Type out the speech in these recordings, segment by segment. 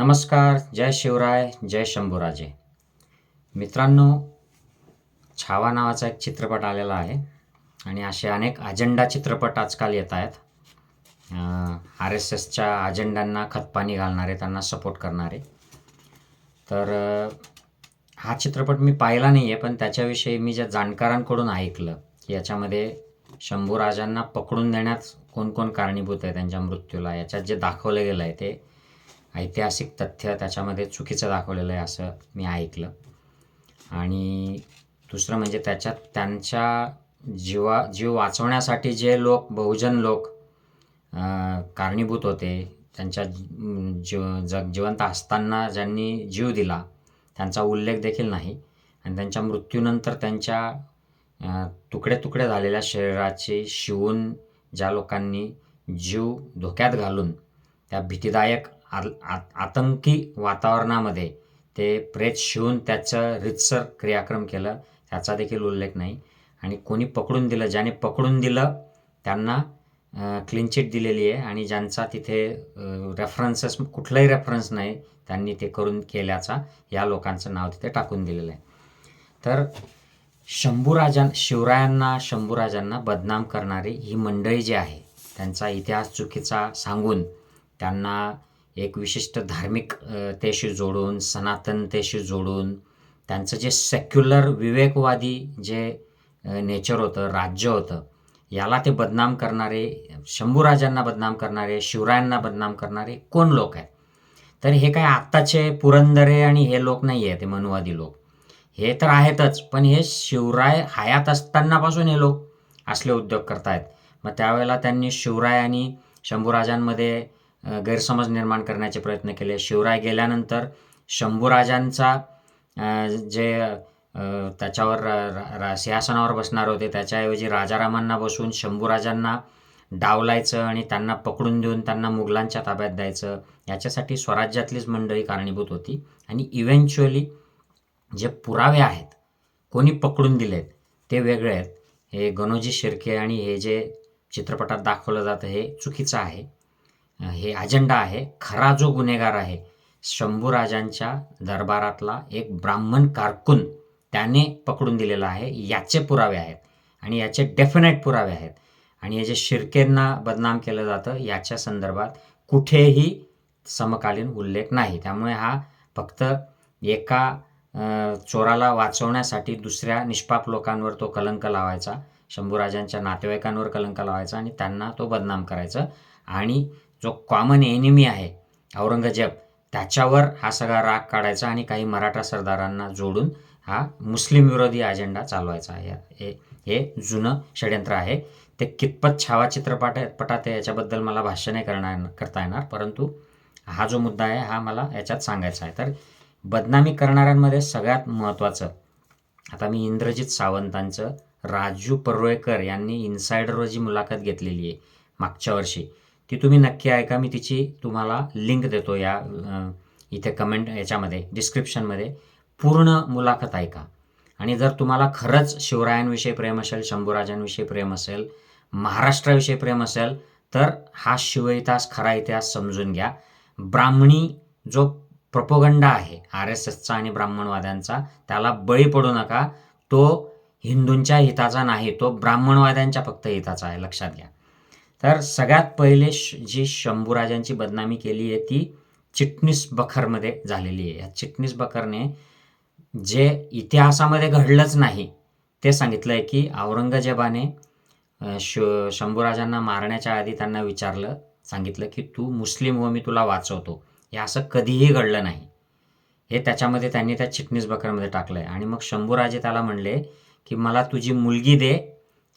नमस्कार जय शिवराय जय शंभूराजे. मित्रांनो छावा नावाचा एक चित्रपट आलेला आहे आणि असे अनेक अजेंडा चित्रपट आजकाल येत आहेत. आर एस एसच्या अजेंड्यांना खतपाणी घालणारे त्यांना सपोर्ट करणारे. तर हा चित्रपट मी पाहिला नाही आहे पण त्याच्याविषयी मी ज्या जाणकारांकडून ऐकलं की याच्यामध्ये शंभूराजांना पकडून देण्यात कोण कोण कारणीभूत आहे त्यांच्या मृत्यूला याच्यात जे दाखवलं गेलं आहे ते ऐतिहासिक तथ्य त्याच्यामध्ये चुकीचं दाखवलेलं आहे असं मी ऐकलं. आणि दुसरं म्हणजे त्याच्यात त्यांच्या जीवा जीव वाचवण्यासाठी जे लोक बहुजन लोक कारणीभूत होते त्यांच्या जी- जीव जग जिवंत असताना ज्यांनी जीव दिला त्यांचा उल्लेख देखील नाही. आणि त्यांच्या मृत्यूनंतर त्यांच्या तुकडे तुकडे झालेल्या शरीराची शिवून ज्या लोकांनी जीव धोक्यात घालून त्या भीतीदायक आ आत- आतंकी वातावरणामध्ये ते प्रेत शिवून त्याचं रितसर क्रियाक्रम केलं त्याचा देखील उल्लेख नाही. आणि कोणी पकडून दिलं ज्याने पकडून दिलं त्यांना क्लीन चिट दिलेली आहे आणि ज्यांचा तिथे रेफरन्सेस कुठलाही रेफरन्स नाही त्यांनी ते करून केल्याचा या लोकांचं नाव तिथे टाकून दिलेलं आहे. तर शंभूराजां शिवरायांना शंभूराजांना बदनाम करणारी ही मंडळी जी आहे त्यांचा इतिहास चुकीचा सांगून त्यांना एक विशिष्ट धार्मिकतेशी जोडून सनातनतेशी जोडून त्यांचं जे सेक्युलर विवेकवादी जे नेचर होतं राज्य होतं याला ते बदनाम करणारे शंभूराजांना बदनाम करणारे शिवरायांना बदनाम करणारे कोण लोक आहेत? तर हे काय आत्ताचे पुरंदरे आणि हे लोक नाही आहे ते मनुवादी लोक. हे तर आहेतच पण हे शिवराय हयात असतानापासून हे लोक असले उद्योग करतायत. मग त्यावेळेला त्यांनी शिवराय आणि शंभूराजांमध्ये गैरसमज निर्माण करण्याचे प्रयत्न केले. शिवराय गेल्यानंतर शंभूराजांचा जे त्याच्यावर रा- रा- सिंहासनावर बसणार होते त्याच्याऐवजी राजारामांना बसून शंभूराजांना डावलायचं आणि त्यांना पकडून देऊन त्यांना मुघलांच्या ताब्यात द्यायचं याच्यासाठी स्वराज्यातलीच मंडळी कारणीभूत होती. आणि इव्हेंच्युअली जे पुरावे आहेत कोणी पकडून दिलेत ते वेगळे आहेत. हे गणोजी शिर्के आणि हे जे चित्रपटात दाखवलं जातं हे चुकीचं आहे. हे अजेंडा आहे. खरा जो गुन्हेगार आहे शंभूराजांच्या दरबारातला एक ब्राह्मण कारकून त्याने पकडून दिलेला आहे. याचे पुरावे आहेत आणि याचे डेफिनेट पुरावे आहेत. आणि हे जे शिर्केंना बदनाम केलं जातं याच्या संदर्भात कुठेही समकालीन उल्लेख नाही. त्यामुळे हा फक्त एका चोराला वाचवण्यासाठी दुसऱ्या निष्पाप लोकांवर तो कलंक लावायचा शंभूराजांच्या नातेवाईकांवर कलंक लावायचा आणि त्यांना तो बदनाम करायचा. आणि जो कॉमन एनिमी आहे औरंगजेब त्याच्यावर हा सगळा राग काढायचा आणि काही मराठा सरदारांना जोडून हा मुस्लिम विरोधी अजेंडा चालवायचा. आहे हे हे जुनं षडयंत्र आहे. ते कितपत छावा चित्रपट पटात आहे याच्याबद्दल मला भाष्य नाही करणार करता येणार परंतु हा जो मुद्दा आहे हा मला याच्यात सांगायचा आहे. तर बदनामी करणाऱ्यांमध्ये सगळ्यात महत्त्वाचं आता मी इंद्रजित सावंतांचं राजू परोळेकर यांनी इन्सायडरवर जी मुलाखत घेतलेली आहे मागच्या वर्षी ती तुम्ही नक्की ऐका मी तिची तुम्हाला लिंक देतो या इथे कमेंट याच्यामध्ये डिस्क्रिप्शनमध्ये पूर्ण मुलाखत ऐका. आणि जर तुम्हाला खरंच शिवरायांविषयी प्रेम असेल शंभूराजांविषयी प्रेम असेल महाराष्ट्राविषयी प्रेम असेल तर हा शिवइतिहास खरा इतिहास समजून घ्या. ब्राह्मणी जो प्रपोगंडा आहे आर एस एसचा आणि ब्राह्मणवाद्यांचा त्याला बळी पडू नका. तो हिंदूंच्या हिताचा नाही तो ब्राह्मणवाद्यांच्या फक्त हिताचा आहे लक्षात घ्या. तर सगळ्यात पहिले श जी शंभूराजांची बदनामी केली आहे ती चिटणीस बखरमध्ये झालेली आहे. या चिटणीस बखरने जे इतिहासामध्ये घडलंच नाही ते सांगितलं आहे की औरंगजेबाने श शंभूराजांना मारण्याच्या आधी त्यांना विचारलं सांगितलं की तू मुस्लिम हो मी तुला वाचवतो. हे असं कधीही घडलं नाही. हे त्याच्यामध्ये त्यांनी त्या चिटणीस बकरमध्ये टाकलं आहे आणि मग शंभूराजे त्याला म्हणले की मला तुझी मुलगी दे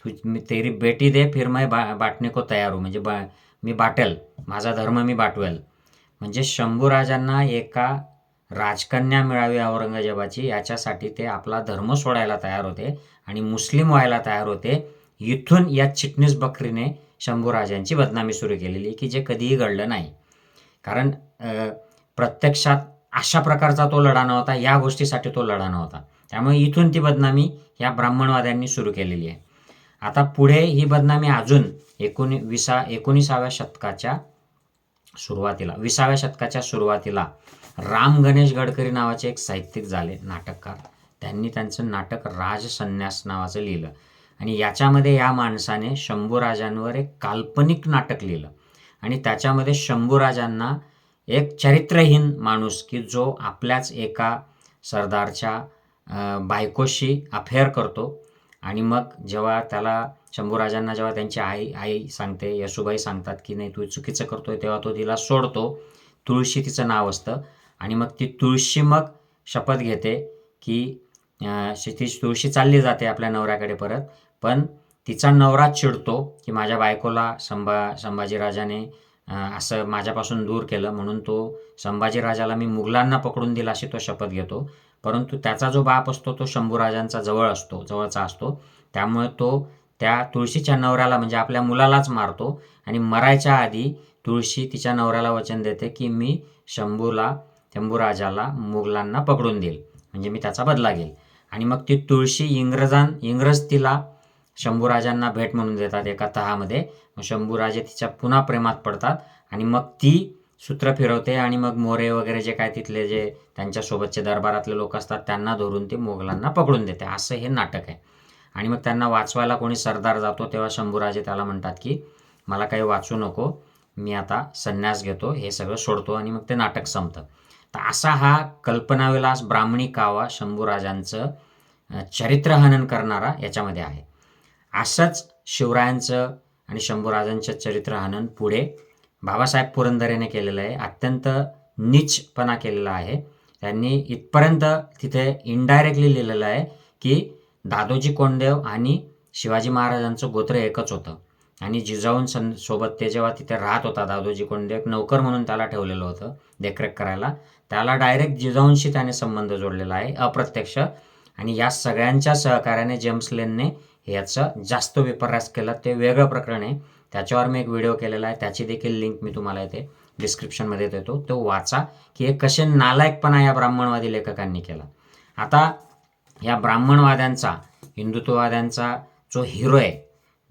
तू मी तेरी बेटी दे फिर मैं बा बाटणे को तयार हो. म्हणजे बा मी बाटेल. माझा धर्म मी बाटवेल. म्हणजे शंभूराजांना एका राजकन्या मिळावी औरंगजेबाची. याच्यासाठी ते आपला धर्म सोडायला तयार होते आणि मुस्लिम व्हायला तयार होते. इथून या चिटणीस बकरीने शंभूराजांची बदनामी सुरू केलेली की जे कधीही घडलं नाही. कारण प्रत्यक्षात अशा प्रकारचा तो लढा नव्हता. या गोष्टीसाठी तो लढा नव्हता. त्यामुळे इथून ती बदनामी या ब्राह्मणवाद्यांनी सुरू केलेली आहे. आता पुढे ही बदनामी अजून एकोणी विसा एकोणीसाव्या शतकाच्या सुरुवातीला विसाव्या शतकाच्या सुरुवातीला राम गणेश गडकरी नावाचे एक साहित्यिक झाले नाटककार. त्यांनी त्यांचं नाटक राजसन्यास नावाचं लिहिलं. आणि याच्यामध्ये या माणसाने शंभूराजांवर एक काल्पनिक नाटक लिहिलं. आणि त्याच्यामध्ये शंभूराजांना एक चरित्रहीन माणूस की जो आपल्याच एका सरदारच्या बायकोशी अफेअर करतो आणि मग जेव्हा त्याला शंभूराजांना जेव्हा त्यांची आई आई सांगते यशुबाई सांगतात की नाही तू चुकीचं करतोय तेव्हा तो तिला सोडतो. तुळशी तिचं नाव असतं. आणि मग ती तुळशी मग शपथ घेते की ती तुळशी चालली जाते आपल्या नवऱ्याकडे परत. पण तिचा नवरा चिडतो की माझ्या बायकोला संभा संभाजीराजाने असं माझ्यापासून दूर केलं. म्हणून तो संभाजीराजाला मी मुघलांना पकडून दिला अशी तो शपथ घेतो. परंतु त्याचा जो बाप असतो तो शंभूराजांचा जवळ असतो जवळचा असतो. त्यामुळे तो त्या तुळशीच्या नवऱ्याला म्हणजे आपल्या मुलालाच मारतो. आणि मरायच्या आधी तुळशी तिच्या नवऱ्याला वचन देते की मी शंभूला शंभूराजाला मुघलांना पकडून देईल. म्हणजे मी त्याचा बदला घेईल. आणि मग ती तुळशी इंग्रजां इंग्रज तिला शंभूराजांना भेट म्हणून देतात एका तहामध्ये. मग शंभूराजे तिच्या पुन्हा प्रेमात पडतात. आणि मग ती सूत्र फिरवते आणि मग मोरे वगैरे जे काय तिथले जे त्यांच्यासोबतचे दरबारातले लोक असतात त्यांना धरून ते मोगलांना पकडून देते. असं हे नाटक आहे. आणि मग त्यांना वाचवायला कोणी सरदार जातो तेव्हा शंभूराजे त्याला म्हणतात की मला काही वाचू नको मी आता संन्यास घेतो हे सगळं सोडतो आणि मग ते नाटक संपतं. तर असा हा कल्पनाविलास ब्राह्मणी कावा शंभूराजांचं चरित्रहनन करणारा याच्यामध्ये आहे. असंच शिवरायांचं आणि शंभूराजांचं चरित्रहनन पुढे बाबासाहेब पुरंदरेने केलेलं आहे. अत्यंत नीचपणा केलेला आहे. त्यांनी इथपर्यंत तिथे इनडायरेक्टली लिहिलेलं आहे की दादोजी कोंडदेव आणि शिवाजी महाराजांचं गोत्र एकच होतं. आणि जिजाऊन सं सोबत ते जेव्हा तिथे राहत होता दादोजी कोंडदेव एक नौकर म्हणून त्याला ठेवलेलं होतं देखरेख करायला. त्याला डायरेक्ट जिजाऊंशी त्याने संबंध जोडलेला आहे अप्रत्यक्ष. आणि या सगळ्यांच्या सहकार्याने जेम्स लेनने याचं जास्त विपर्यास केला. ते वेगळं प्रकरण आहे. त्याच्यावर मी एक व्हिडिओ केलेला आहे. त्याची देखील लिंक मी तुम्हाला येते डिस्क्रिप्शनमध्ये देतो. तो वाचा की हे कसे नालायकपणा या ब्राह्मणवादी लेखकांनी केला. आता या ब्राह्मणवाद्यांचा हिंदुत्ववाद्यांचा जो हिरो आहे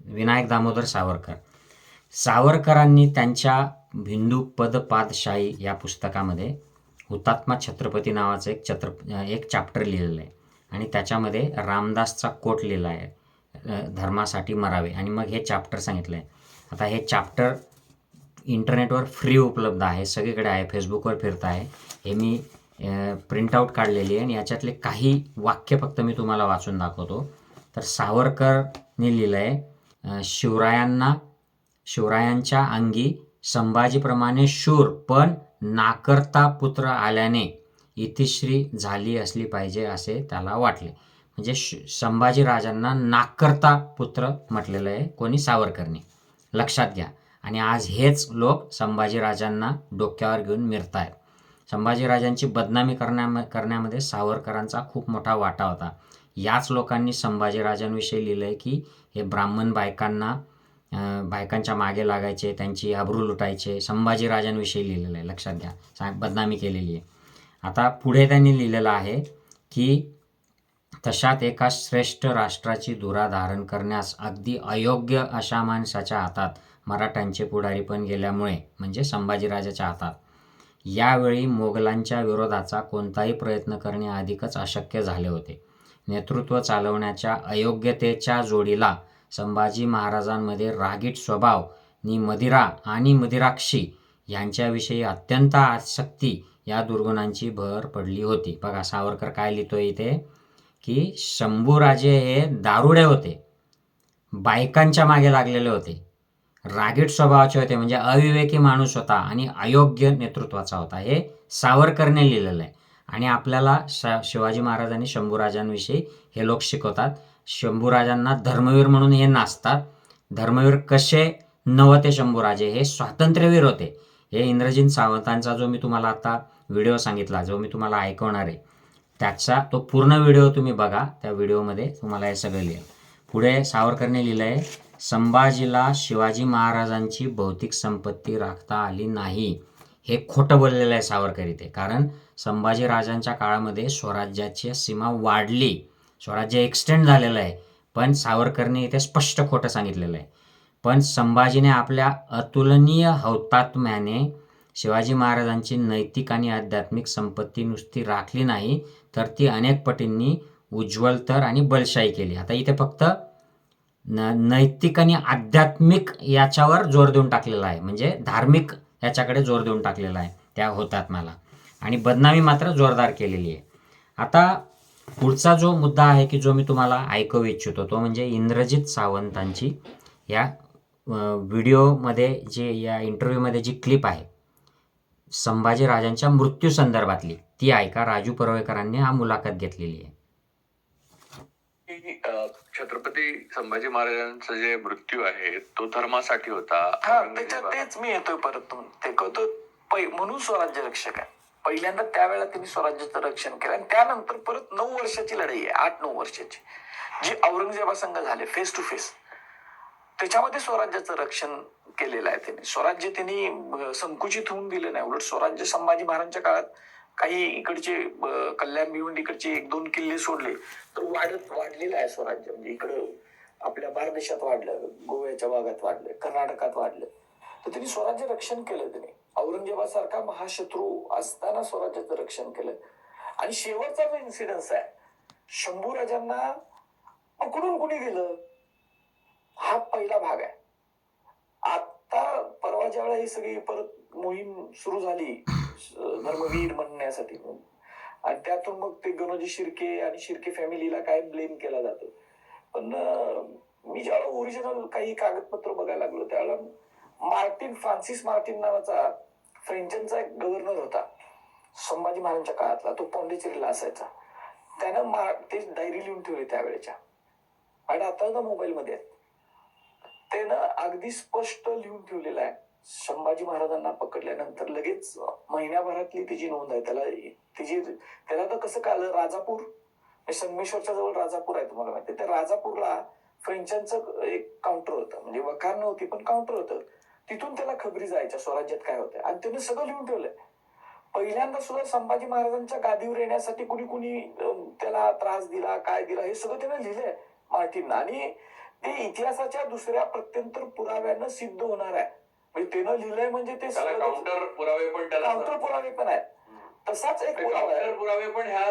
विनायक दामोदर सावरकर सावरकरांनी त्यांच्या हिंदू पदपादशाही या पुस्तकामध्ये हुतात्मा छत्रपती नावाचं एक छत्र एक चॅप्टर लिहिलेलं आहे. आणि त्याच्यामध्ये रामदासचा कोट लिहिला आहे. धर्मासाठी मरावे. आणि मग हे चॅप्टर सांगितलं आहे आता हे चॅप्टर इंटरनेटवर फ्री उपलब्ध आहे. सगळीकडे आहे. फेसबुकवर फिरत आहे हे मी प्रिंटआउट काढलेली आहे आणि याच्यातले काही वाक्य फक्त मी तुम्हाला वाचून दाखवतो. तर सावरकरने लिहिलं आहे शिवरायांना शिवरायांच्या अंगी संभाजीप्रमाणे शूर पण नाकर्ता पुत्र आल्याने इतिश्री झाली असली पाहिजे असे त्याला वाटले. म्हणजे श संभाजीराजांना नाकर्ता पुत्र म्हटलेलं आहे कोणी? सावरकरने. लक्षात घ्या. आणि आज हेच लोक संभाजीराजांना डोक्यावर घेऊन मिरतायत. संभाजीराजांची बदनामी करण्या करण्यामध्ये सावरकरांचा खूप मोठा वाटा होता. याच लोकांनी संभाजीराजांविषयी लिहिलं आहे की हे ब्राह्मण बायकांना बायकांच्या मागे लागायचे त्यांची आबरू लुटायचे संभाजीराजांविषयी लिहिलेलं आहे. लक्षात घ्या. बदनामी केलेली आहे. आता पुढे त्यांनी लिहिलेलं आहे की तशात एका श्रेष्ठ राष्ट्राची धुरा धारण करण्यास अगदी अयोग्य अशा माणसाच्या हातात मराठ्यांचे पुढारी पण गेल्यामुळे म्हणजे संभाजीराजाच्या हातात. यावेळी मोगलांच्या विरोधाचा कोणताही प्रयत्न करणे अधिकच अशक्य झाले होते. नेतृत्व चालवण्याच्या अयोग्यतेच्या जोडीला संभाजी महाराजांमध्ये रागीट स्वभाव नि मदिरा आणि मदिराक्षी यांच्याविषयी अत्यंत आसक्ती या दुर्गुणांची भर पडली होती. बघा सावरकर काय लिहितोय इथे? की शंभूराजे हे दारुडे होते. बायकांच्या मागे लागलेले होते. रागीट स्वभावाचे होते म्हणजे अविवेकी माणूस होता आणि अयोग्य नेतृत्वाचा होता. हे सावरकरने लिहिलेलं आहे आणि आपल्याला श शिवाजी महाराज आणि शंभूराजांविषयी हे लोक शिकवतात. शंभूराजांना धर्मवीर म्हणून हे नाचतात. धर्मवीर कसे नव्हते शंभूराजे? हे स्वातंत्र्यवीर होते. हे इंद्रजित सावंतांचा जो मी तुम्हाला आता व्हिडिओ सांगितला जो मी तुम्हाला ऐकवणार आहे त्याचा तो पूर्ण व्हिडिओ तुम्ही बघा त्या व्हिडिओमध्ये तुम्हाला हे सगळं लिहिलं पुढे सावरकरने लिहिलं आहे संभाजीला शिवाजी महाराजांची भौतिक संपत्ती राखता आली नाही. हे खोटं बोललेलं आहे सावरकर इथे कारण संभाजी राजांच्या काळामध्ये स्वराज्याची सीमा वाढली. स्वराज्य एक्सटेंड झालेलं आहे पण सावरकरने इथे स्पष्ट खोटं सांगितलेलं आहे. पण संभाजीने आपल्या अतुलनीय हौतात्म्याने शिवाजी महाराजांची नैतिक आणि आध्यात्मिक संपत्ती नुसती राखली नाही तर ती अनेक पटींनी उज्ज्वल तर आणि बलशाही केली. आता इथे फक्त न नैतिक आणि आध्यात्मिक याच्यावर जोर देऊन टाकलेला आहे. म्हणजे धार्मिक याच्याकडे जोर देऊन टाकलेला आहे. त्या होतात मला. आणि बदनामी मात्र जोरदार केलेली आहे. आता पुढचा जो मुद्दा आहे की जो मी तुम्हाला ऐकवू इच्छितो तो म्हणजे इंद्रजित सावंतांची या व्हिडिओमध्ये जे या इंटरव्ह्यूमध्ये जी क्लिप आहे संभाजी राजांच्या मृत्यू संदर्भातली. ती ऐका राजू परवेकरांनी हा मुलाखत घेतलेली आहे. छत्रपती संभाजी महाराजांचा जे मृत्यू आहे तो धर्मासाठी होता. हा त्याच्यात तेच मी येतोय परत ते. कळतो म्हणून स्वराज्य रक्षक आहे. पहिल्यांदा त्यावेळेला त्यांनी स्वराज्याचं रक्षण केलं आणि त्यानंतर परत नऊ वर्षाची लढाई आहे आठ नऊ वर्षाची. जी औरंगजेबा संघ झाले फेस टू फेस त्याच्यामध्ये स्वराज्याचं रक्षण केलेलं आहे त्यांनी. स्वराज्य त्यांनी संकुचित होऊन दिलं नाही. उलट स्वराज्य संभाजी महाराजांच्या काळात काही इकडचे कल्याण मिळून इकडचे एक दोन किल्ले सोडले तर वाढत वाढलेलं आहे स्वराज्य. म्हणजे इकडं आपल्या भारत देशात वाढलं गोव्याच्या भागात वाढलं कर्नाटकात वाढलं. तर त्यांनी स्वराज्य रक्षण केलं त्यांनी. औरंगजेबासारखा महाशत्रू असताना स्वराज्याचं रक्षण केलं. आणि शेवटचा जो इन्सिडन्स आहे शंभू राजांना पकडून कुणी गेलं? हा पहिला भाग आहे. आता परवा वेळा ही सगळी परत मोहीम सुरू झाली धर्मवीर म्हणण्यासाठी. आणि त्यातून मग ते गणोजी शिर्के आणि शिर्के फॅमिलीला काय ब्लेम केला जातो. पण मी ज्यावेळेला ओरिजिनल काही कागदपत्र बघायला लागलो त्यावेळेला मार्टिन फ्रान्सिस मार्टिन नावाचा फ्रेंचांचा एक गव्हर्नर होता. संभाजी महाराजांच्या काळातला तो पॉंडेचेरीला असायचा. त्यानं ते डायरी लिहून ठेवली त्यावेळेच्या. आणि आता ना मोबाईलमध्ये आहेत. त्यानं अगदी स्पष्ट लिहून ठेवलेलं आहे. संभाजी महाराजांना पकडल्यानंतर लगेच महिन्याभरातली तिची नोंद आहे त्याला तिची त्याला तर कसं काल राजापूर? म्हणजे संगमेश्वरच्या जवळ राजापूर आहे तुम्हाला माहिती त्या राजापूरला फ्रेंचांचं एक काउंटर होतं. म्हणजे वखार नव्हती पण काउंटर होतं. तिथून त्याला खबरी जायच्या स्वराज्यात काय होतं आणि त्याने सगळं लिहून ठेवलंय. पहिल्यांदा सुद्धा संभाजी महाराजांच्या गादीवर येण्यासाठी कुणी कुणी त्याला त्रास दिला काय दिला हे सगळं त्याने लिहिलंय मार्टिननं. आणि ते इतिहासाच्या दुसऱ्या प्रत्यंतर पुराव्यानं सिद्ध होणार आहे. म्हणजे त्यानं लिहिलंय म्हणजे ते त्याला काउंटर पुरावे पण त्याला काउंटर पुरावे पण आहेत. तसाच एक पुरावा आहे. काउंटर पुरावे पण ह्या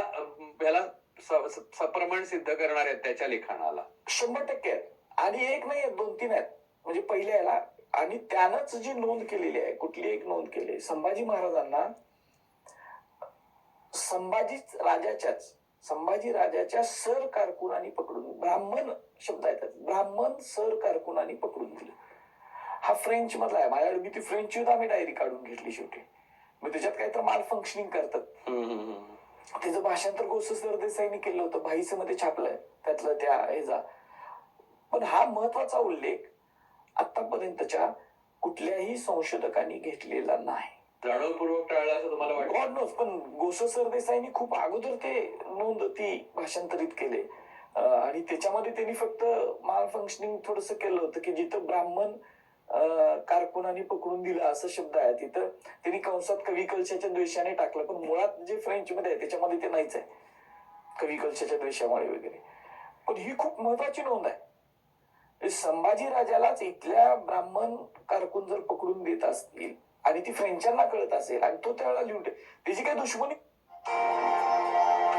ह्याला स- स- सप्रमाण सिद्ध करणार आहेत त्याच्या लिखाणाला. शंभर टक्के. आहेत आणि एक नाही आहेत, दोन तीन आहेत. म्हणजे पहिल्या याला. आणि त्यानंच जी नोंद केलेली आहे कुठली एक नोंद केली आहे, संभाजी महाराजांना संभाजी राजाच्याच संभाजी राजाच्या सर कारकुनानी पकडून ब्राह्मण शब्द आहेत. त्यात. ब्राह्मण सर कारकुनानी पकडून दिलं. हा फ्रेंच मधला आहे. माझ्याकडे मी ती फ्रेंच युद्ध आम्ही डायरी काढून घेतली शेवटी. मग त्याच्यात काय तर माल फंक्शनिंग करतात. त्याचं भाषांतर गोस सरदेसाईने केलं होतं. भाईचं मध्ये छापलंय त्यातलं त्या ह्याचा. पण हा महत्त्वाचा उल्लेख आतापर्यंतच्या कुठल्याही संशोधकांनी घेतलेला नाही. जाणवपूर्वक टाळला असं तुम्हाला वाटतं? पण गोस सरदेसाईंनी खूप अगोदर ते नोंद ती भाषांतरित केले. आणि त्याच्यामध्ये त्यांनी फक्त माल फंक्शनिंग थोडस केलं होतं की जिथं ब्राह्मण कारकुनाने पकडून दिला असं शब्द आहे तिथं त्यांनी कंसात कवी कलशाच्या द्वेषाने टाकलं. पण मुळात जे फ्रेंच मध्ये आहे त्याच्यामध्ये ते नाहीच आहे. कवी कलशाच्या द्वेषामुळे वगैरे. पण ही खूप महत्वाची नोंद आहे. म्हणजे संभाजी राजालाच इथल्या ब्राह्मण कारकून जर पकडून देत असतील आणि ती फ्रेंचांना कळत असेल आणि तो त्यावेळेला लिहून त्याची काही दुश्मनी